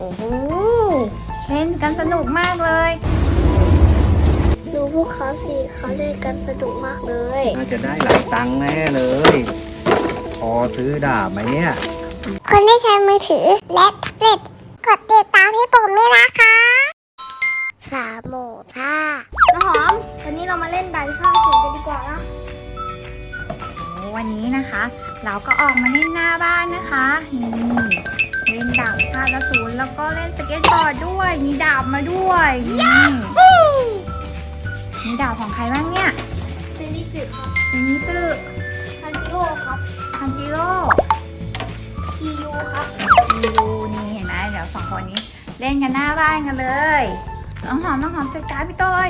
โอ้โหเล่นกันสนุกมากเลย ดูพวกเขาสิเขาเล่นกันสนุกมากเลย น่าจะได้หลายตังค์แน่เลย พอซื้อดาบไหมเนี่ย คนที่ใช้มือถือและแท็บเล็ตกดติด ดด้วยมีดาบมาด้วยนี่มีดาบของใครบ้างเนี่ยเซนิสึครับมีนิสึคันจิโร่ครับคันจิโร่คิยูครับมีรูนี่เห็นไหมเดี๋ยวสองคนนี้ เล่นกันหน้าบ้านกันเลยน้องหอมน้องหอมจัดการพี่ต้อย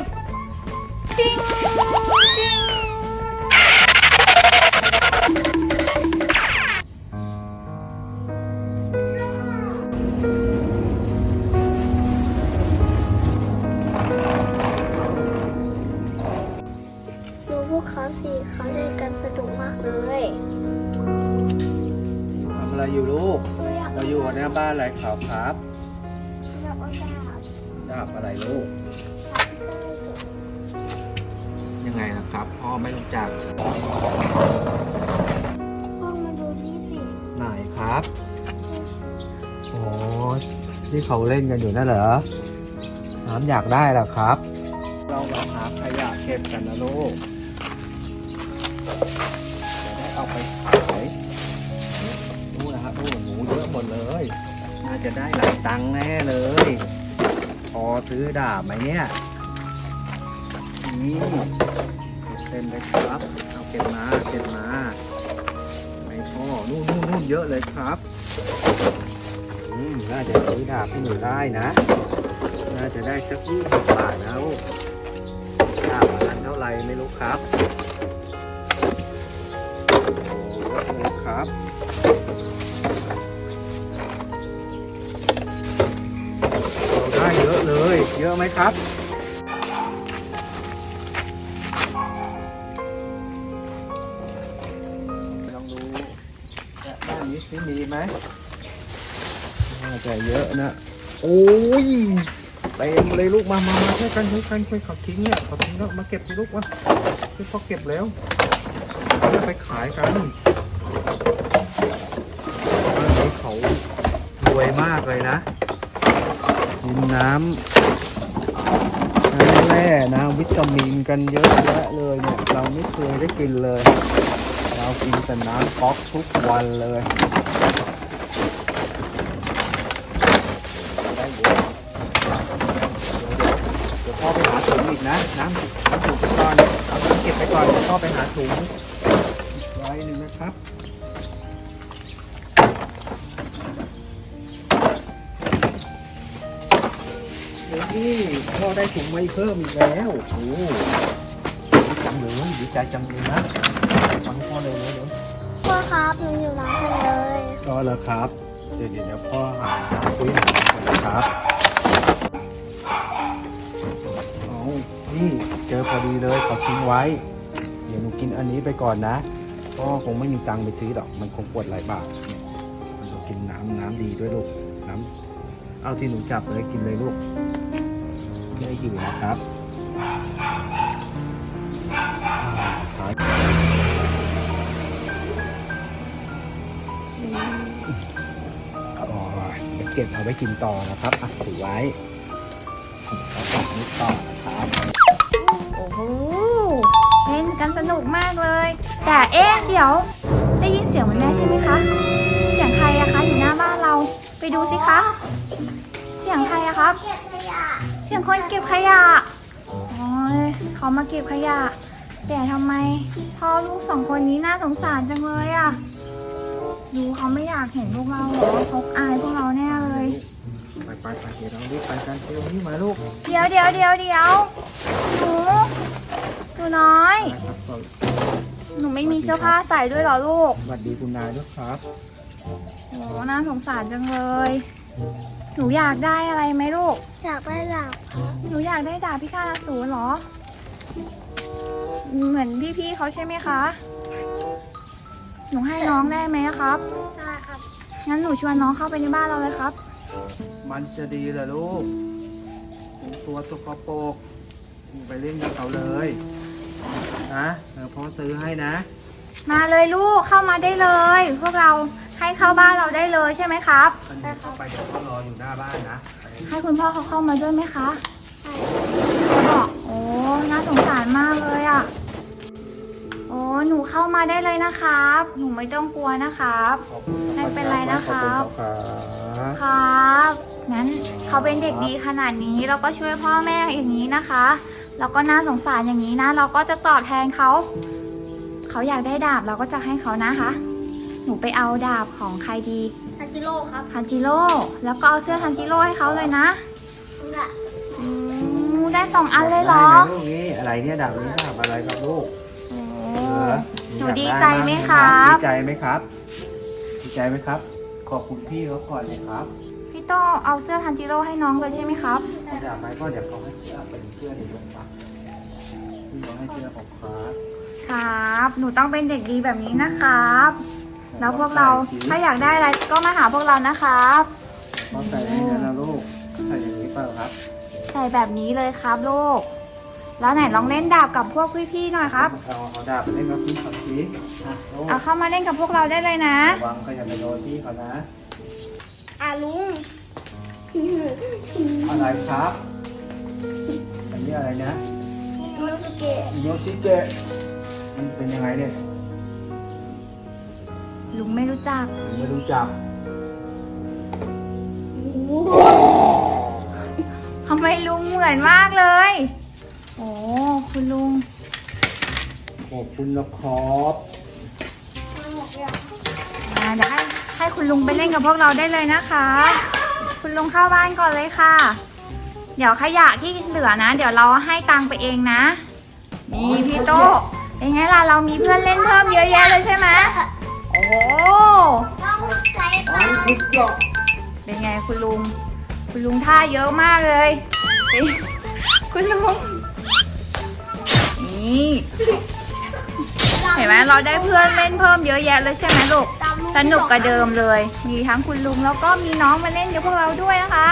ชิงชิง เราอยู่หน้าบ้านอะไรครับครับอยากเอาดาบดาบอะไรลูก ยังไงล่ะครับ พ่อไม่รู้จัก พ่อมาดูนี่สิไหนครับโอ้ที่เขาเล่นกันอยู่นั่นเหรอ น้ำอยากได้เหรอครับ เรามาหาขยะเก็บกันนะลูกจะได้เอาไปขาย เยอะหมดเลย น่าจะได้หลายตังค์แน่เลย พอซื้อดาบไหมเนี่ย นี่เต็มเลยครับ เอาเก็บมาเก็บมาไม่พอนู่นนู่นนู่นเยอะเลยครับ อืมน่าจะซื้อดาบให้หนูได้นะ น่าจะได้สักยี่สิบบาทนะลูกดาบอันเท่าไหร่ไม่รู้ครับโอ้โหครับเรา เลยเยอะไหมครับ ลองดูด้านนี้สิมีไหมน่าจะเยอะนะ โอ้ยเต็มเลยลูกมามามาช่วยกันช่วยกันช่วยเขาทิ้งเนี่ยเขาทิ้งแล้วมาเก็บสิลูกมาช่วยเขาเก็บแล้วจะไปขายกันบ้านนี้เขารวยมากเลยนะกินน้ำน้ำ แร่น้ำวิตามินกันเยอะแยะเลยเนี่ยเราไม่เคยได้กินเลย เรากินแต่น้ำก๊อกทุกวันเลยเดี๋ยวพ่อไปหาถุงอีกนะน้ำน้ำถุงไปก่อนเอาน้ำเก็บไปก่อนเดี๋ยวพ่อไปหาถุงอีกไว้หนึ่งนะครับ เดี๋ยวนี่พ่อได้ถุงไม้เพิ่มอีกแล้วโอ้โหดีจังเลยดีใจจังเลยนะฟังพ่อเลยนะเดี๋ยวพ่อครับหนูอยู่ร้านกันเลยก็แล้วครับ เดี๋ยวเดี๋ยวเดี๋ยวพ่อหาคุยหาก่อนนะครับเอานี่เจอพอดีเลยขอทิ้งไว้ เดี๋ยวหนูกินอันนี้ไปก่อนนะพ่อคงไม่มีตังค์ไปซื้อหรอกมันคงปวดหลายบาทเนี่ยมันต้องกินน้ำน้ำดีด้วยลูกน้ำเอาที่หนูจับเลยกินเลยลูก ไม่ได้หิวนะครับโอ้ยเดี๋ยวเก็บเอาไว้กินต่อนะครับอะถือไว้แล้วก็นี้ต่อนะครับโอ้โหเล่นกันสนุกมากเลย แต่เอ๊ะเดี๋ยวได้ยินเสียงมันแม่ใช่ไหมคะ เสียงใครอะคะอยู่หน้าบ้านเรา ไปดูสิคะ เสียงใครอะครับ เก็บขยะเสียงคนเก็บขยะ โอ้ยเขามาเก็บขยะ แต่ทำไมพ่อลูกสองคนนี้น่าสงสารจังเลยอะดูเขาไม่อยากเห็นพวกเราเหรอเขาอายพวกเราแน่เลย ไปไปไปเดี๋ยวเรารีบไปกันเร็วนี่มาลูกเดี๋ยวเดี๋ยวเดี๋ยวเดี๋ยวหนูหนูน้อยไปครับก็หนูไม่มีเสื้อผ้าใส่ด้วยเหรอลูกสวัสดีคุณนายด้วยครับโหน่าสงสารจังเลย หนูอยากได้อะไรไหมลูก อยากได้ดาบครับหนูอยากได้ดาบพิฆาตอสูรเหรอ เหมือนพี่ๆเขาใช่ไหมคะ หนูให้น้องได้ไหมครับ ได้ครับงั้นหนูชวนน้องเข้าไปในบ้านเราเลยครับไมันจะดีเหรอลูกตัวสกปรกไปเล่นกับเขาเลยนะเดี๋ยวพ่อซื้อให้นะ มาเลยลูกเข้ามาได้เลย พวกเรา ให้เข้าบ้านเราได้เลยใช่ไหมครับอันนี้เข้าไปเดี๋ยวพ่อรออยู่หน้าบ้านนะไปให้คุณพ่อเขาเข้ามาด้วยไหมคะเขาบอกโอ้ น่าสงสารมากเลยอะ่ะ โอ้ หนูเข้ามาได้เลยนะครับ หนูไม่ต้องกลัวนะครับ ขอบคุณไม่เป็นไรนะครับ ขอบคุณครับครับ งั้นเขาเป็นเด็กดีขนาดนี้เราก็ช่วยพ่อแม่อย่างนี้นะคะ แล้วก็น่าสงสารอย่างนี้นะ เราก็จะตอบแทนเขา เขาอยากได้ดาบเราก็จะให้เขานะคะ หนูไปเอาดาบของใครดีทันจิโร่ครับทันจิโร่แล้วก็เอาเสื้อทันจิโร่ให้เขาเลยนะค่ะอืมได้สองอันเลยเหรอได้ไหมลูกนี่อะไรเนี่ยดาบนี้ดาบอะไรครับลูกโอ้เหรอหนูอยากดีไใจไหมครับ ดีใจไหมครับ ดีใจไหมครับ ขอบคุณพี่เขาก่อนเลยครับ พี่โต้เอาเสื้อทันจิโร่ให้น้องเลยใช่ไหมครับดาบไม้ก็เดี๋ยวเขาให้เสื้อเป็นเสื้อในลงปะพี่เขาให้เสื้อของครับครับ หนูต้องเป็นเด็กดีแบบนี้นะครับ แล้วพวกเราถ้าอยากได้อะไรก็มาหาพวกเรานะครับเขาใส่ให้เนี่ยนะลูกใส่อย่างนี้เปล่าครับ ใส่แบบนี้เลยครับลูก แล้วไหนลองเล่นดาบกับพวกพี่ๆหน่อยครับเอาเอาดาบไปเล่นกับพี่เขาสิอะลูกเอาเข้ามาเล่นกับพวกเราได้เลยนะ ระวังก็อย่าไปโดนพี่เขานะอะลุงอะไรครับอันนี้อะไรนะยูโนสุเกะอิโนชิเกะมันเป็นยังไงเนี่ย ลุงไม่รู้จัก ผมไม่รู้จัก ทำไมลุงเหมือนมากเลย โอ้คุณลุง ขอบคุณนะครับอ่าเดี๋ยวให้ให้คุณลุงไปเล่นกับพวกเราได้เลยนะคะ คุณลุงเข้าบ้านก่อนเลยค่ะ เดี๋ยวขยะที่เหลือนะ เดี๋ยวเราให้ตังค์ไปเองนะ นี่พี่โตเป็นไงล่ะ เรามีเพื่อนเล่นเพิ่มเยอะแยะเลยใช่ไหมโอ้โห ต้องใช้อันคุณจบเป็นไงคุณลุง คุณลุงท่าเยอะมากเลยเป็นคุณลุง นี่ เห็นไหมเราได้เพื่อนเล่นเพิ่มเยอะแยะเลยใช่ไหมลูก สนุกกว่าเดิมเลย มีทั้งคุณลุงแล้วก็มีน้องมาเล่นกับพวกเราด้วยนะคะ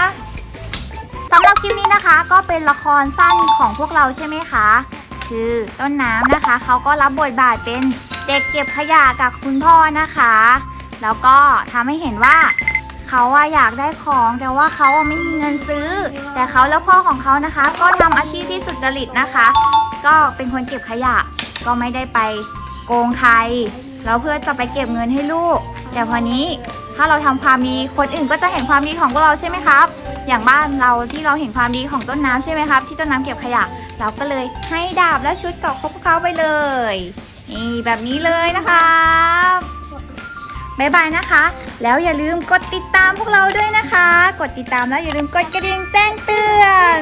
สำหรับคลิปนี้นะคะ ก็เป็นละครสั้นของพวกเราใช่ไหมคะ คือต้นน้ำนะคะ เขาก็รับบทบาทเป็น เด็กเก็บขยะกับคุณพ่อนะคะ แล้วก็ทำให้เห็นว่าเขาว่าอยากได้ของแต่ว่าเขาอะไม่มีเงินซื้อ แต่เขาแล้วพ่อของเขานะคะ ก็ทำอาชีพที่สุจริตนะคะ ก็เป็นคนเก็บขยะก็ไม่ได้ไปโกงใครแล้วเพื่อจะไปเก็บเงินให้ลูก แต่พอนี้ถ้าเราทำความดีคนอื่นก็จะเห็นความดีของพวกเราใช่ไหมครับ อย่างบ้านเราที่เราเห็นความดีของต้นน้ำใช่ไหมครับ ที่ต้นน้ำเก็บขยะ เราก็เลยให้ดาบและชุดกับพวกเขาไปเลย นี่แบบนี้เลยนะครับบายบายนะคะ แล้วอย่าลืมกดติดตามพวกเราด้วยนะคะ กดติดตามแล้วอย่าลืมกดกระดิ่งแจ้งเตือน